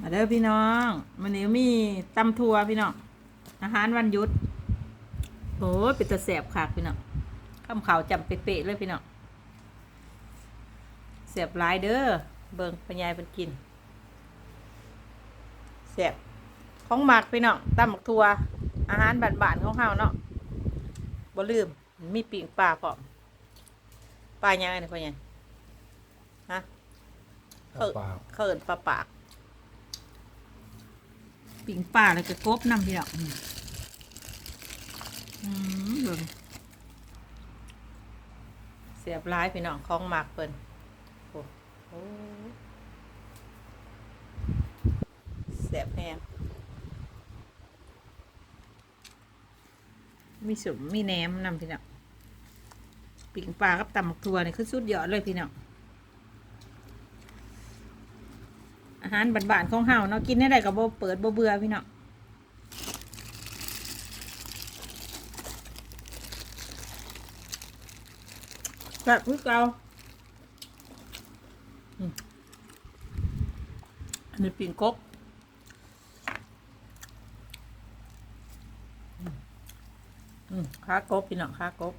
มาเด้อพี่น้องวันนี้มีตำทัวพี่น้องอาหารวันหยุดโอ้ยเป็นตะแสบขากพี่น้องข้ามขาวจำเป๊ะๆเลยพี่น้องแสบหลายเด้อเบิ่งพญายเป็นกินแสบของหมักพี่น้องตำหมักทัวอาหารบ้านๆของเฮาเนาะบ่ลืมมีปิ่งปลาพร้อมปลายังไงเนี่ยพ่อใหญ่ฮะข้าวเปล่าเขินปลาปาก ปิ่งป่าแล้วก็กบนำพี่ดอกอืมอืมเบิ่งเสียบร้ายพี่น้องคล้องหมากเปิ้นโอ้โหเสียบแพงมีสมมีแหนมนำพี่น้องปิ่งปลากับตำหมักทัวนี่คือสุดยอดเลยพี่น้อง อาหารบานๆของเฮาเนาะกินได้ได้กับโบเปิดโบเบื่อพี่เนาะแบบพวกเราอันนี้ปิ่งกกอืมอืมขากบพี่เนาะขากบ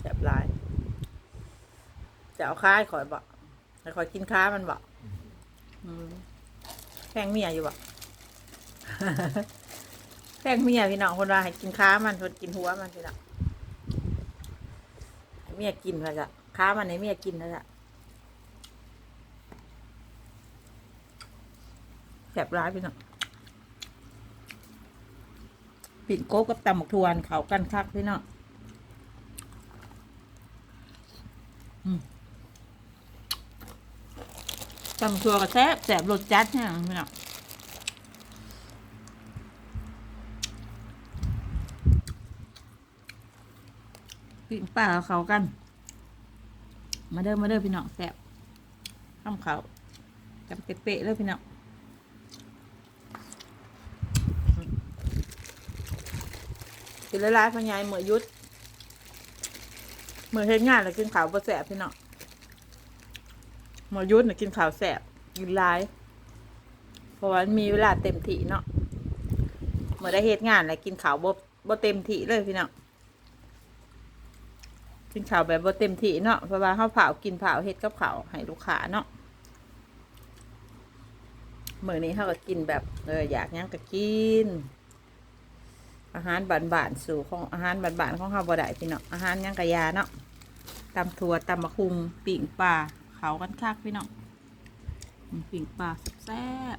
แซ่บหลาย จะเอาค้าให้ข่อยบอกให้ข่อยกินค้ามันบอกอืมแพงเมียอยู่บอกแพงเมียพี่น้องคนว่าให้กินค้ามันคนกินหัวมันพี่น้องให้เมียกินไปละค้ามันให้เมียกินแล้วละแสบร้ายพี่น้องปิ่นโก๊กกับตำหมกทวนเขากันคักพี่น้อง ตำชัวกับแซ่บแซ่บรสจัดเนี่ยพี่น้องปิ้งปลาเขากัน มาเด้อมาเด้อพี่น้องแซ่บข้ามเขาจำเป๊ะๆเลยพี่น้องกินละลายพญายเหมือยุดเหมือเฮ็ดงานแล้วกินข้าวบ่แซ่บพี่น้อง หมอยุทธน่ะกินข้าวแสบกินหลาย เพราะว่ามันมีเวลาเต็มที่เนาะเมื่อได้เหตุงานแล้วกินข้าวบ่บ่เต็มที่เลยพี่น้องกินข้าวแบบบ่เต็มที่เนาะเพราะว่าเฮาเผากินเผาเฮ็ดกับข้าวให้ลูกค้าเนาะมื้อนี้เฮาก็กินแบบเอออยากยังก็กิน อาหารบ้านๆสู่ของอาหารบ้านๆของเฮาบ่ได้พี่น้องอาหารยังกะยาเนาะตำถั่วตำมะคุงปิ่งปลา เขากันคักพี่น้องอืมปิ่งปลาแซ่บ